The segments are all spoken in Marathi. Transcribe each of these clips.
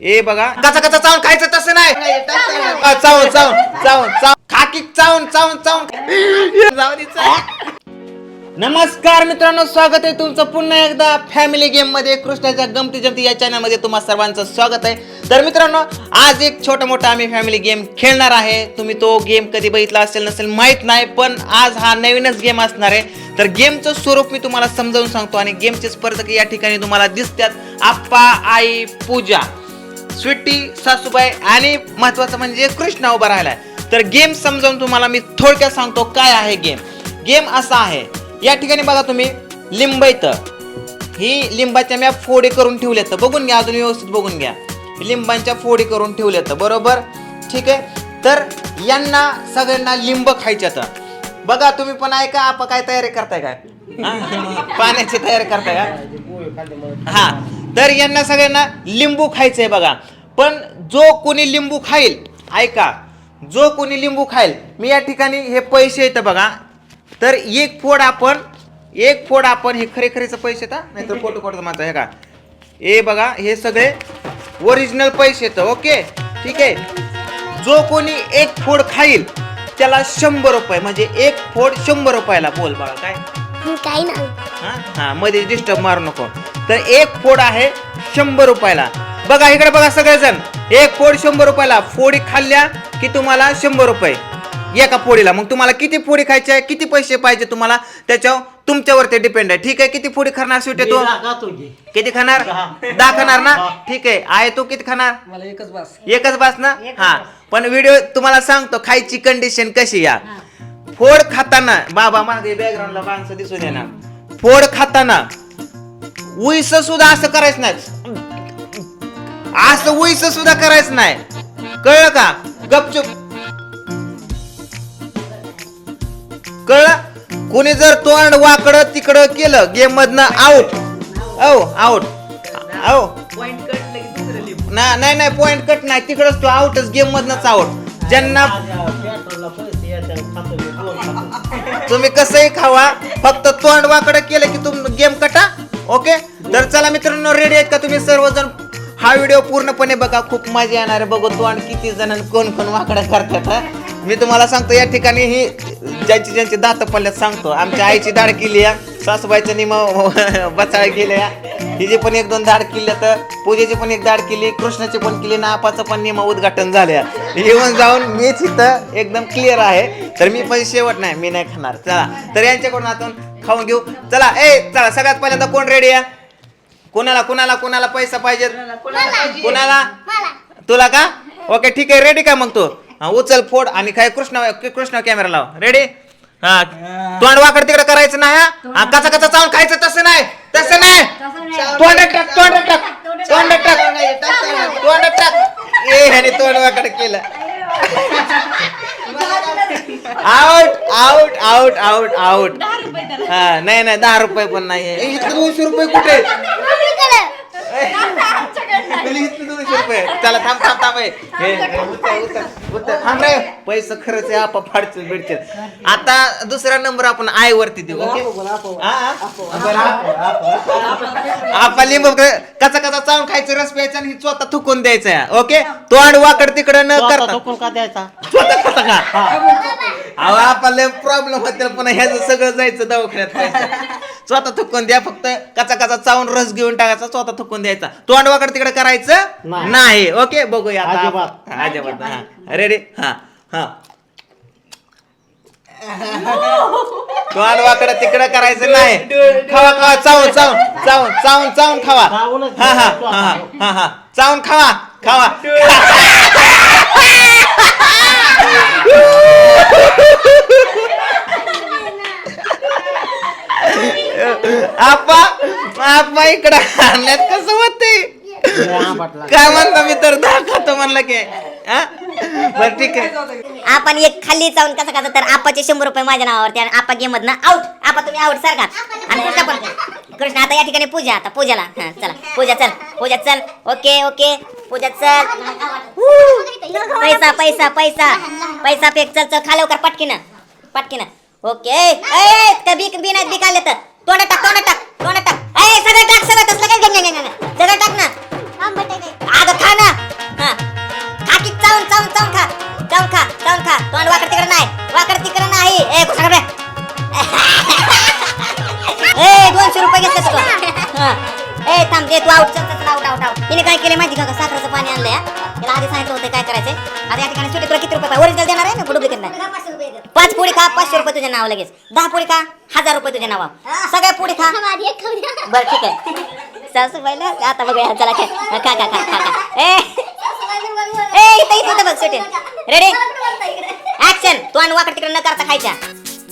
ए बघा. कचा कचा चावून खायचं तसं नाही. चावून चावून चावून चावून. खाकी चावून चावून चावून. नमस्कार मित्रांनो स्वागत आहे तुमचं पुन्हा एकदा फॅमिली गेममध्ये कृष्णाच्या गमती जमती या चॅनलमध्ये तुम्हा सर्वांचं स्वागत आहे. तर मित्रांनो आज एक छोटा मोठा आम्ही फॅमिली गेम खेळणार आहे. तुम्ही तो गेम कधी बघितला असेल नसेल माहीत नाही पण आज हा नवीनच गेम असणार आहे. तर गेमचं स्वरूप मी तुम्हाला समजावून सांगतो आणि गेमचे स्पर्धक या ठिकाणी तुम्हाला दिसतात. आप्पा आई पूजा. स्वीटी सासूबाई आणि महत्वाचं म्हणजे कृष्णा उभा राहिलाय. तर गेम समजावून तुम्हाला मी थोडक्यात सांगतो काय आहे गेम. गेम असा आहे या ठिकाणी बघा तुम्ही लिंब इथं. ही लिंबाच्या म्या फोडी करून ठेवल्यात बघून घ्या अजून व्यवस्थित बघून घ्या. लिंबांच्या फोडी करून ठेवल्यात बरोबर? ठीक आहे? तर यांना सगळ्यांना लिंब खायच्यात बघा तुम्ही पण ऐका आप काय तयारी करताय काय? पाण्याची तयारी करताय का? हा. तर यांना सगळ्यांना लिंबू खायचं आहे बघा. पण जो कोणी लिंबू खाईल ऐका जो कोणी लिंबू खाईल मी या ठिकाणी हे पैसे येतं बघा. तर एक फोड आपण एक फोड आपण हे खरे खरेचं पैसे येतं नाहीतर फोटो फोटो माझा हे का? हे बघा हे सगळे ओरिजिनल पैसे येतं ओके? ठीक आहे? जो कोणी एक फोड खाईल त्याला शंभर रुपये म्हणजे एक फोड शंभर रुपयाला बोल बघा काय? काही ना. हा? हा मध्ये डिस्टर्ब मारू नको. तर एक फोड आहे शंभर रुपयाला. बघा इकडे बघा सगळेजण. एक फोड शंभर रुपयाला. फोडी खाल्ल्या की तुम्हाला शंभर रुपये. एका फोडीला. मग तुम्हाला किती फोडी खायची आहे? किती पैसे पाहिजे तुम्हाला? त्याच्यावर तुमच्यावरती डिपेंड आहे. ठीक आहे? किती फोडी खाणार स्वीट आहे तू? किती खाणार? दहा. खाणार ना? ठीक आहे. आहे तू किती खाणार? मला एकच बस. एकच बास ना? हा. पण व्हिडिओ तुम्हाला सांगतो खायची कंडिशन कशी या? फोड खाताना बाबा मागे बॅकग्राऊंडला माणसं दिसून येणार. फोड खाताना उईस सुद्धा असं करायचं नाही. असं उईस सुद्धा करायचं नाही. कळलं का? गपचूप. कळलं? कोणी जर तोंड वाकडं तिकडं केलं गेम मधनं आउट औ आउट औ ना नाही नाही पॉइंट कट नाही. तिकडच तो आउटच गेम मधनच आउट ज्यांना तुम्ही कसंही खावा फक्त तोंड वाकडं केलं की तुम गेम कटा ओके तर चला मित्रांनो रेडी आहेत का तुम्ही सर्वजण? हा व्हिडिओ पूर्णपणे बघा खूप मजा येणार आहे. बघू तोंड किती जण कोण कोण वाकडं करतात हा. मी तुम्हाला सांगतो या ठिकाणी ही ज्यांची ज्यांची दात पडल्यात सांगतो. आमच्या आईची दाढ केली आहे सासूबाईचं निम बचाळ गेल्या हिची पण एक दोन दाढ केली तर पूजेची पण एक दाढ केली कृष्णाची पण केली ना आपाचं पण निम उद्घाटन झाले येऊन जाऊन मीच इथं एकदम क्लिअर आहे. तर मी पण शेवट नाही मी नाही खाणार. चला तर यांच्याकडून आता खाऊन घेऊ. चला ए चला सगळ्यात पहिल्यांदा कोण रेडी आहे कोणाला कोणाला कोणाला पैसा पाहिजे? कोणाला? तुला का? ओके ठीक आहे रेडी का मग तू? हा, उचल फोड आणि काय कृष्ण कृष्ण कॅमेरा लाव. रेडी हा तोंड वाकड तिकडे करायचं नाही हा? हा कचा कचा चावून खायचं तसं नाही तसं नाही. तोंडात टाक तोंडात टाक तोंडात टाक तोंडात टाक. ए ह्याने तोंड वाकड केलं. Out out out out out हा नाही नाही दहा रुपये पण नाही दोनशे रुपये कुठे? रुपये चला थांब थांब थांब. हे, हे, उतर, उतर, उतर. थांब रे. पैसे खरंच आहे आपा भेटतील. आता दुसरा नंबर आपण आय वरती देऊ ओके? हा, हा. बरं, आप- आपा लिंब कचा कचा चावून खायचं रस प्यायचा आणि ही स्वतः थुकून द्यायचा ओके? तोंड वाकड तिकडं न करता. का द्यायचा? स्वतः खाता का? अहो आपल्याला प्रॉब्लेम होते पुन्हा ह्याचं सगळं जायचं दवाखान्यात पैसे. स्वतः थुकून द्या फक्त. कचा कचा चावून रस घेऊन टाकायचा स्वतः थुकून द्यायचा. तोंड वाकड तिकडे करायचं. नाही. नाही ओके बघूया आता अजिबात. हा, अजिबात हा. रेडी हा हा. वाकड तिकडे करायचं नाही. खावा खावा चावून चावून चावून चावून चावून खावा. चावूनच हा हा खावा. हा हा हा. चावून खावा खावा. आपा आपा इकडं आणल्यात होते काय म्हणता मी तर? दहा खातो म्हणलं की. हा? बरं ठीक आहे. आपण एक खाल्ली चावून कसा कसा तर आपाचे शंभर रुपये माझ्या नावावरती आणि आपा गेम मधनं आउट आपा तुम्ही आउट सारखा. आणि कृष्णा पण. कृष्ण आता या ठिकाणी पूजा आता पूजाला. हा चला. पूजा चल. पूजा चल. Okay okay. पूजा चल. हू. पैसा पैसा पैसा. पैसा फेक चल चल. खा लवकर पटकीन. पटकीन. ओके. ए त्या बीक बी नाही आले तर. तोंड टाक तोंड टाक तोंड टाक. ए सगळं टाक. त्याला आधी सांगितलं होतं काय करायचंय? आता या ठिकाणी सुट्टी तुला किती रुपये ओरिजिनल देणार आहे ना? डुप्लिकेट नाही. पाच पोळी खा पाचशे रुपये तुझ्या नाव लगेच. दहा पोळी खा हजार रुपये तुझ्या नावा सगळ्या पोळी खा. बरं ठीक आहे. सासूबाईला आता बघूया. चला काय खा खा खा खा खा. ए. ए इथं इथं बघ सुटे रेडी ऍक्शन तोंड वाकड तिकडे न करता खायच्या.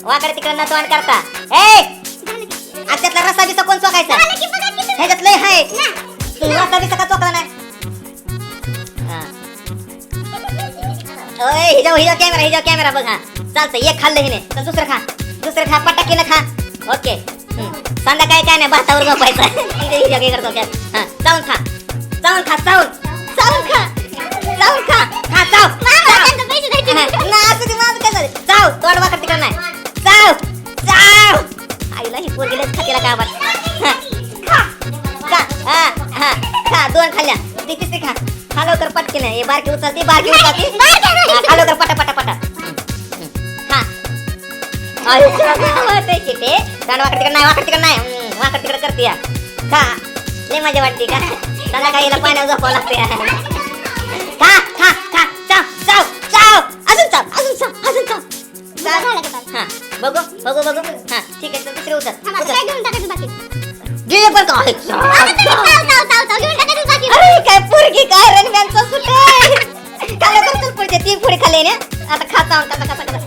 वाकड तिकडे न तोंड करता. ए! आज त्यातला रसा बिसा कोण चोकायचा ह्याच्यात लय हाय. तू रसा बिसा का चोकला नाही? ओय हिजा हिजा कॅमेरा हिजा कॅमेरा बघ. हा चालतंय एक खाल्लं हिने तर दुसरं खा. दुसरं खा पटाकीनं खा. ओके. हम्म. संध्याकाळी काय नाही भातावर झोपायचं. हिजा हिजा काय करतो काय? हा चावून खा. चावून खा चावून. चावून खा. चावून खा. खा चाव. ना असू दे माझं काय झालं? चाव. तोंड वाकड तिकडं नाही. चाव. चाव. आईला ही पोरगी खातीला का हा. खा. खा. हा हा. खा. दोन खाल्ल्या. ती तिसरी खा. खा लवकर पटकी नाही हे बारकी उचलती बारकी उचलती हा, खा लवकर पटा पटा पटा. खा आयुष्य गावात आहे चिटे कारण वाकड तिकडे नाही वाकड तिकडे नाही. हम्म, वाकड तिकडे करते या. खा लय मजा वाटते का? संध्याकाळी हिला पाण्यावर झोपावं लागते खा खा खा चाव चाव चाव. अजून चाव अजून चाव अजून चाव. चाव. हा. बघू बघू बघू. हा. ठीक आहे चल दुसरे उचल पण तीन पुढे खाल्ले ना? आता खा चावून कसा कसा कसा.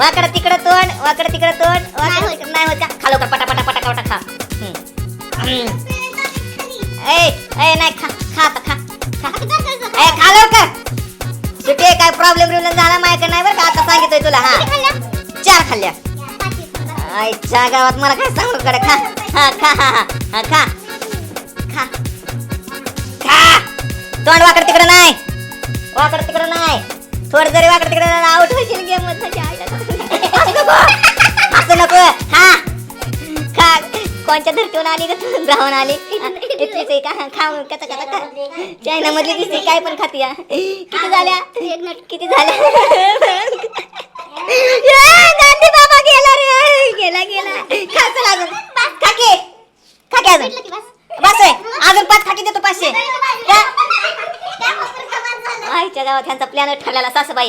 वाकडं तिकडं तोंड वाकडं तिकडं तोंड. वाकडं नाही होत. का? खा लवकर पटा पटा पटा पटा खा. ए ए नाही खा खा आता खा खा. ए खा लवकर. सुटे काय प्रॉब्लेम बिब्लेम झाला माहिती नाही बरं का? आता सांगितलंय तुला हा. चार खाल्ल्या? आईच्या गावात मला काय सांगू कडे खा. हा खा हा हा खा खा. खा. तोंड वाकड तिकडं नाही. वाकड तिकडं नाही. थोडं जरी वाकड तिकडं आउट होशील गेम असं नको. खा खा. कोणच्या धरतीवर आली का तू? ब्राह्मण आली. इथलीच का? खा मग. कसा कसा खा. चायना मधली दिसते. काय पण खाती. किती झाल्या? किती झाल्या? गांधी बाबा गेला रे. गेला गेला. खा चल अजून. खा की. खा की अजून. बस. आहे अजून पाच खाकी देतो पाचशे? आईच्या गावात ह्यांचा प्लॅन ठरलेला सासूबाई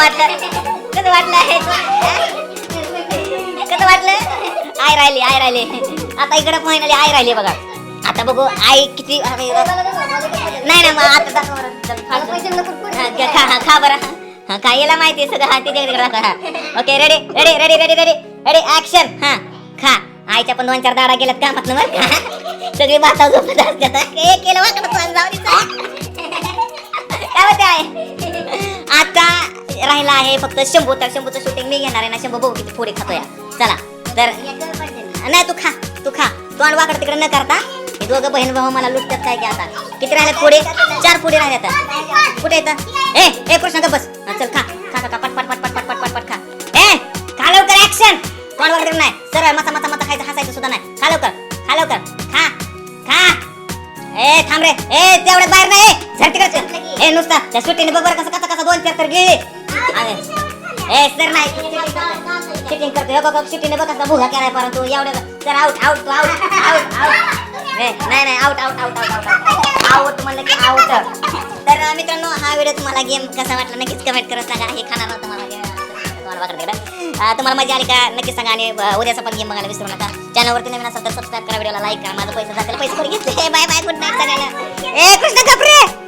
वाटलं? कसं वाटलं? कसं वाटलं? आय राहिले आय राहिले. आता इकडे फायनली आय राहिले बघा. आता बघू आई किती नाही ना मग आता खा खा बरं. हा याला माहिती सगळं? हा हा. Okay ready ready ready ready ready ready action हा खा. आईच्या पण दोन चार दाडा गेल्यात कामात ना बरं का? सगळी माता झोपत असतात. हे केलं वाकडं जाऊ. काय होते आहे राहिला आहे फक्त शंभू तर शंभूचं शूटिंग मी घेणार आहे ना शंभू बघू किती पुढे खातो या चला तर नाही तू खा तू खा. तोंड वाकड तिकडे न करता हे दोघं बहीण भाऊ मला लुटतात काय की आता. किती राहिले पुढे? चार पुढे राहिले आता. कुठे येतं ए ए कृष्ण बस. चल खा. खा खा पट पट पट पट पट पट पट पट खा. ए खा लवकर ऍक्शन कोण वगैरे नाही. सरळ मता मता मचा खायचं हसायचं सुद्धा नाही. खा लवकर खा लवकर. खा खा. ए थांब रे. ए तेवढ्यात बाहेर नाही. झट ए नुसता. त्या सुट्टीने बघ बरं कसं कसं कसं दोन चार तर गिळले अरे, ए सर नाही चिटिंग करतो हे बघ शूटिंग बघ कसा भुगा केलाय परंतु एवढ्या सर आउट आउट तू आउट आउट आउट नाही नाही out out out out out out म्हणलं की आउट तर मित्रांनो हा व्हिडिओ तुम्हाला गेम कसा वाटला नक्कीच कमेंट करत सांगा हे खाणार नव्हतं मला तुम्हाला तुम्हाला मजा आली का नक्की सांगा आणि उद्याचा पण गेम बघायला विसरू नका चॅनलवरती नवीन असेल तर सबस्क्राईब करा व्हिडिओला लाईक करा माझा पैसे जातील पैसे घेतले बाय बाय गुड नाईट सांगायला ए कृष्ण कपरे